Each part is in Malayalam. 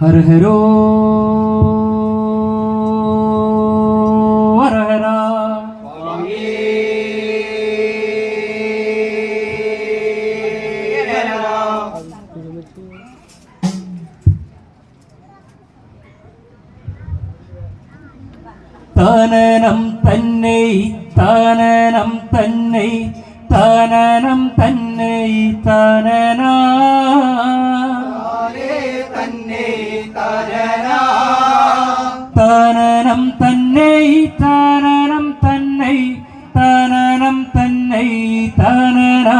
ഹരഹരോ തനനം തന്നെ തനനം തന്നെ തനനം തന്നെ തനനാ. തന്നെ തരണ തരണം തന്നെ തരണം തന്നെ തരണം തന്നെ തരണ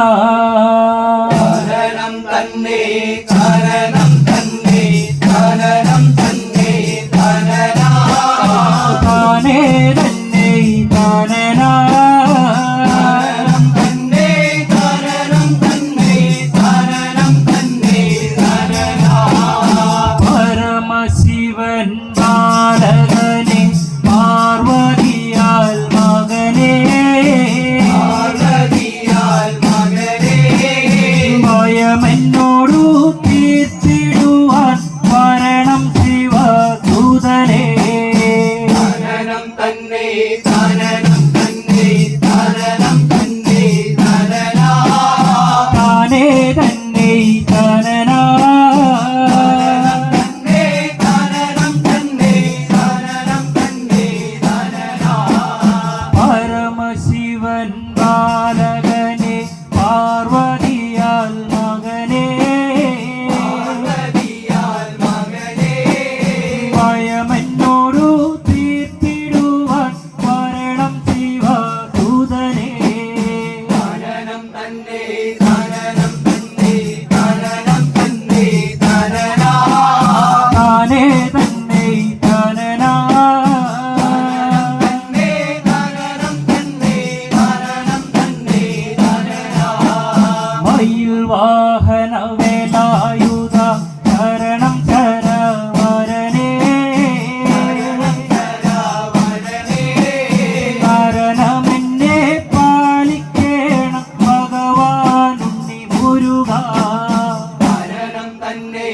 உன்னை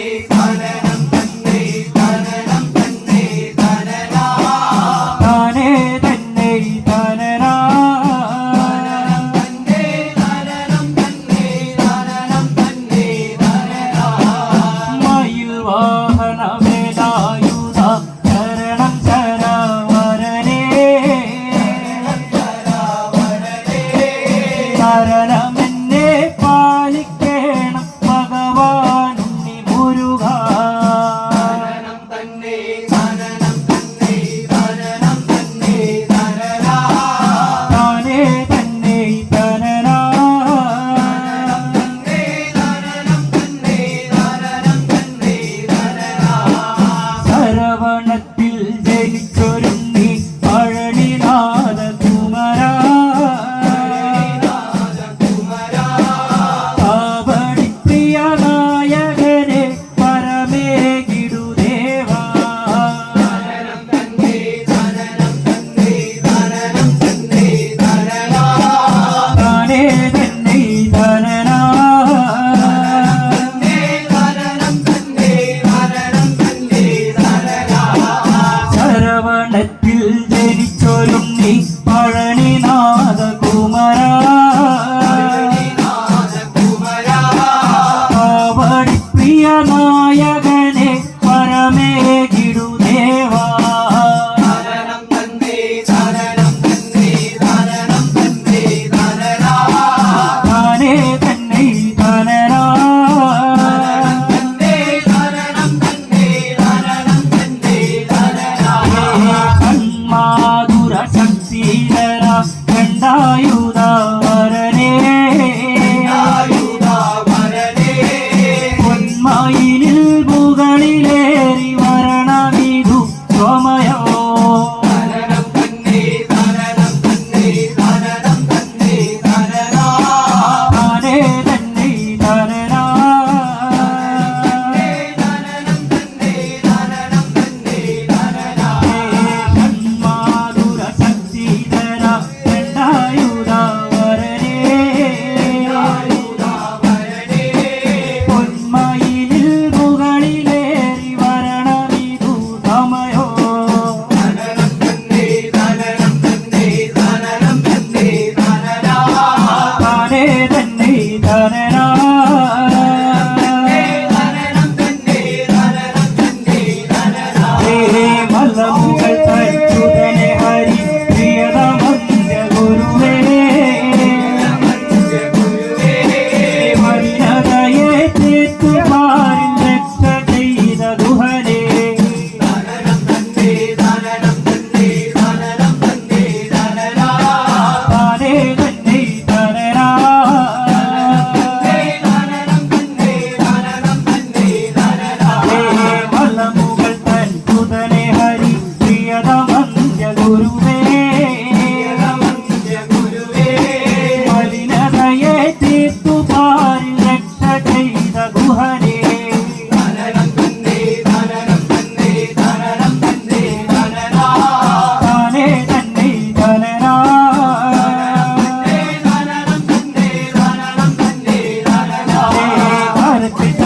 Aí भारत